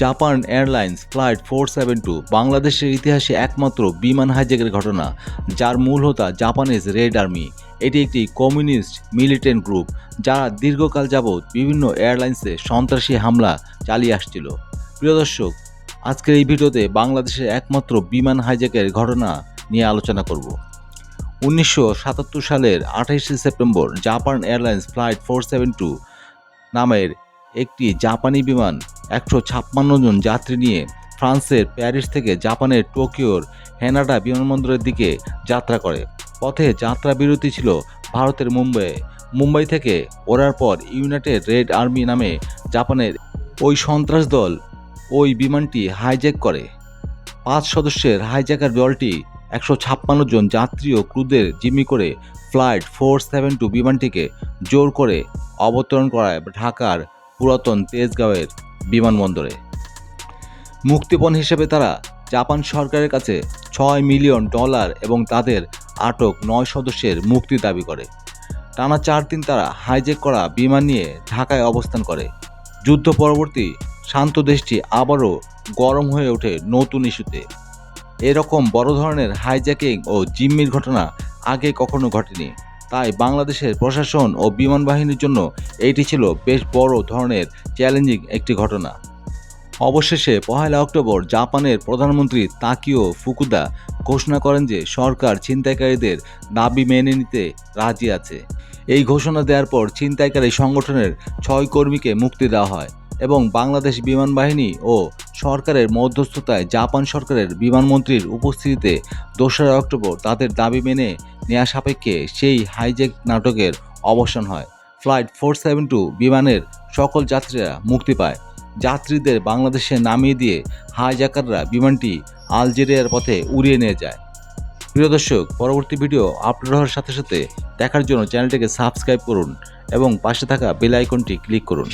Japan airlines flight four seven two বাংলাদেশের ইতিহাসে একমাত্র বিমান হাইজ্যাকের ঘটনা, যার মূল হতা জাপানিজ রেড আর্মি। এটি একটি কমিউনিস্ট মিলিটেন্ট গ্রুপ, যারা দীর্ঘকাল যাবৎ বিভিন্ন এয়ারলাইন্সে সন্ত্রাসী হামলা চালিয়ে আসছিল। প্রিয় দর্শক, আজকের এই ভিডিওতে বাংলাদেশের একমাত্র বিমান হাইজ্যাকের ঘটনা নিয়ে আলোচনা করব। উনিশশো সাতাত্তর সালের আঠাইশে September Japan airlines flight four seven two নামের একটি জাপানি বিমান একশো ছাপ্পান্ন জন যাত্রী নিয়ে ফ্রান্সের প্যারিস থেকে জাপানের টোকিওর হেনাডা বিমানবন্দরের দিকে যাত্রা করে। পথে যাত্রা বিরতি ছিল ভারতের মুম্বাইয়ে মুম্বাই থেকে ওড়ার পর ইউনাইটেড রেড আর্মি নামে জাপানের ওই সন্ত্রাস দল ওই বিমানটি হাইজ্যাক করে। পাঁচ সদস্যের হাইজ্যাকার দলটি একশো ছাপ্পান্ন জন যাত্রী ও ক্রুদের জিম্মি করে ফ্লাইট ফোর সেভেন টু বিমানটিকে জোর করে অবতরণ করায় ঢাকার পুরাতন তেজগাঁওয়ের বিমানবন্দরে। মুক্তিপণ হিসেবে তারা জাপান সরকারের কাছে ছয় মিলিয়ন ডলার এবং তাদের আটক নয় সদস্যের মুক্তি দাবি করে। টানা চার দিন তারা হাইজ্যাক করা বিমান নিয়ে ঢাকায় অবস্থান করে। যুদ্ধ পরবর্তী শান্ত দেশটি আবারও গরম হয়ে ওঠে নতুন ইস্যুতে। এরকম বড় ধরনের হাইজ্যাকিং ও জিম্মির ঘটনা আগে কখনো ঘটেনি। তাই বাংলাদেশের প্রশাসন ও বিমান বাহিনীর জন্য এটি ছিল বেশ বড় ধরনের চ্যালেঞ্জিং একটি ঘটনা। অবশেষে পহেলা অক্টোবর জাপানের প্রধানমন্ত্রী তাকিও ফুকুদা ঘোষণা করেন যে সরকার ছিনতাইকারীদের দাবি মেনে নিতে রাজি আছে। এই ঘোষণা দেওয়ার পর ছিনতাইকারী সংগঠনের ছয় কর্মীকে মুক্তি দেওয়া হয় এবং বাংলাদেশ বিমান বাহিনী ও সরকারের মধ্যস্থতায় জাপান সরকারের বিমানমন্ত্রীর উপস্থিতিতে দোসরা অক্টোবর তাদের দাবি মেনে নেওয়া সাপেক্ষে সেই হাইজ্যাক নাটকের অবসান হয়। ফ্লাইট ফোর সেভেন টু বিমানের সকল যাত্রীরা মুক্তি পায়। যাত্রীদের বাংলাদেশে নামিয়ে দিয়ে হাইজ্যাকাররা বিমানটি আলজেরিয়ার পথে উড়িয়ে নিয়ে যায়। প্রিয় দর্শক, পরবর্তী ভিডিও আপলোড হওয়ার সাথে সাথে দেখার জন্য চ্যানেলটিকে সাবস্ক্রাইব করুন এবং পাশে থাকা বেল আইকনটি ক্লিক করুন।